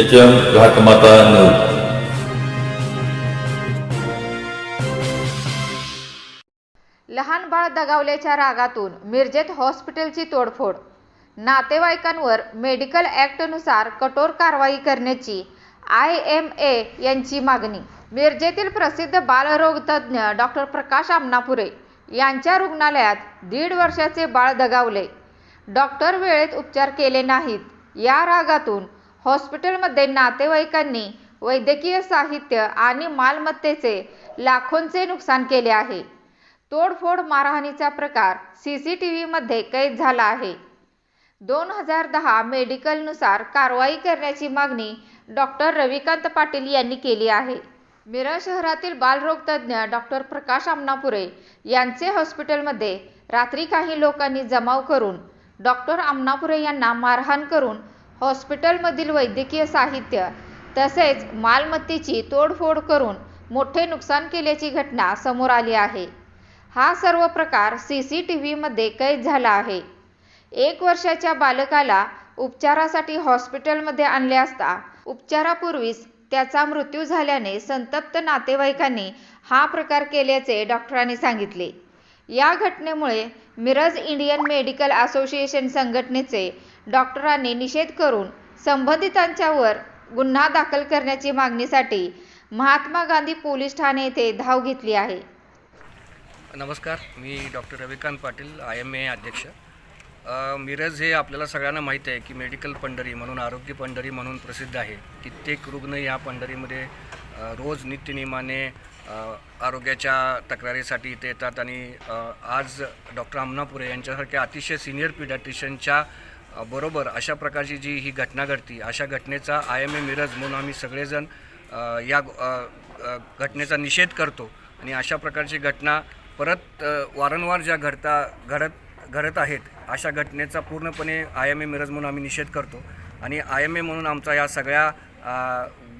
H M घाटमाता news लहान बाळ दगावल्याच्या रागातून मिरजेत हॉस्पिटलची तोडफोड. नातेवाईकांवर मेडिकल ॲक्टनुसार कठोर कारवाई करण्याची आय एम ए यांची मागणी. मिरजेतील प्रसिद्ध बालरोगतज्ञ डॉक्टर प्रकाश आमनापुरे यांच्या रुग्णालयात दीड वर्षाचे बाळ दगावले. डॉक्टर वेळेत उपचार केले नाहीत. या रागातून हॉस्पिटलमध्ये नातेवाईकांनी वैद्यकीय साहित्य आणि मालमत्तेचे लाखोंचे नुकसान केले आहे. तोडफोड मारहाणीचा प्रकार सी सी टी व्हीमध्ये कैद झाला आहे. दोन हजार दहा मेडिकलनुसार कारवाई करण्याची मागणी डॉक्टर रविकांत पाटील यांनी केली आहे. मिरज शहरातील बालरोगतज्ञ डॉक्टर प्रकाश आमनापुरे यांचे हॉस्पिटलमध्ये रात्री काही लोकांनी जमाव करून डॉक्टर आमनापुरे यांना मारहाण करून हॉस्पिटलमधील वैद्यकीय साहित्य तसेच मालमत्तेची तोडफोड करून मोठे नुकसान केल्याची घटना समोर आली आहे. हा सर्व प्रकार सी सी टी व्हीमध्ये कैद झाला आहे. एक वर्षाच्या बालकाला उपचारासाठी हॉस्पिटलमध्ये आणले असता उपचारापूर्वीच त्याचा मृत्यू झाल्याने संतप्त नातेवाईकांनी हा प्रकार केल्याचे डॉक्टरांनी सांगितले. या घटनेमुळे मिरज इंडियन मेडिकल असोसिएशन संघटनेचे डॉक्टरांनी निषेध करून संबंधितांच्यावर गुन्हा दाखल करण्याची मागणीसाठी महात्मा गांधी पोलीस ठाणे येथे धाव घेतली आहे. नमस्कार मी doctor Ravikant Patil I M A अध्यक्ष. मिरज हे आपल्याला सगळ्यांना माहीत आहे की मेडिकल पंढरी म्हणून आरोग्य पंढरी म्हणून प्रसिद्ध आहे. कित्येक रुग्ण या पंढरीमध्ये रोज नित्यनियमाने आरोग्याच्या तक्रारीसाठी इथे येतात आणि आज डॉक्टर अमनापुरे यांच्यासारख्या अतिशय सिनियर पिडॅट्रिशियनच्या बरोबर अशा प्रकारची जी ही घटना घडती अशा घटनेचा आय एम ए मिरज म्हणून आम्ही सगळेजण या घटनेचा निषेध करतो. आणि अशा प्रकारची घटना परत वारंवार ज्या घडता घडत घडत आहेत अशा घटनेचा पूर्णपणे आय एम ए मिरज म्हणून आम्ही निषेध करतो. आणि आय एम ए म्हणून आमचा या सगळ्या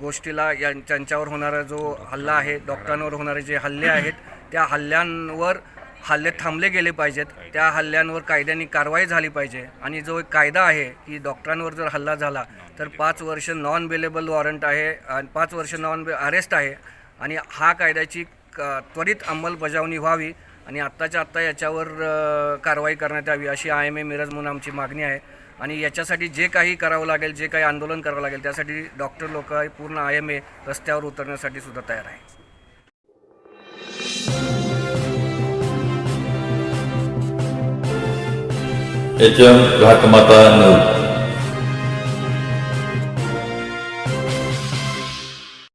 गोष्टीला या त्यांच्यावर होणारा जो हल्ला आहे डॉक्टरांवर होणारे जे हल्ले आहेत त्या हल्ल्यांवर हल्ले थांबले गेले पाहिजेत. त्या हल्ल्यांवर कायद्याने कारवाई झाली पाहिजे. आणि जो एक कायदा आहे की डॉक्टरांवर जर हल्ला झाला तर पाच वर्ष नॉन बेलेबल वॉरंट आहे आणि पाच वर्ष नॉन बे अरेस्ट आहे. आणि हा कायद्याची क- त्वरित अंमलबजावणी व्हावी आणि आत्ताच्या आत्ता याच्यावर कारवाई करण्यात यावी अशी आय एम ए मिरज म्हणून आमची मागणी आहे. आणि याच्यासाठी जे काही करावं लागेल जे काही आंदोलन करावं लागेल त्यासाठी डॉक्टर लोक पूर्ण आय एम ए रस्त्यावर उतरण्यासाठी सुद्धा तयार आहे. H M घाटमाता news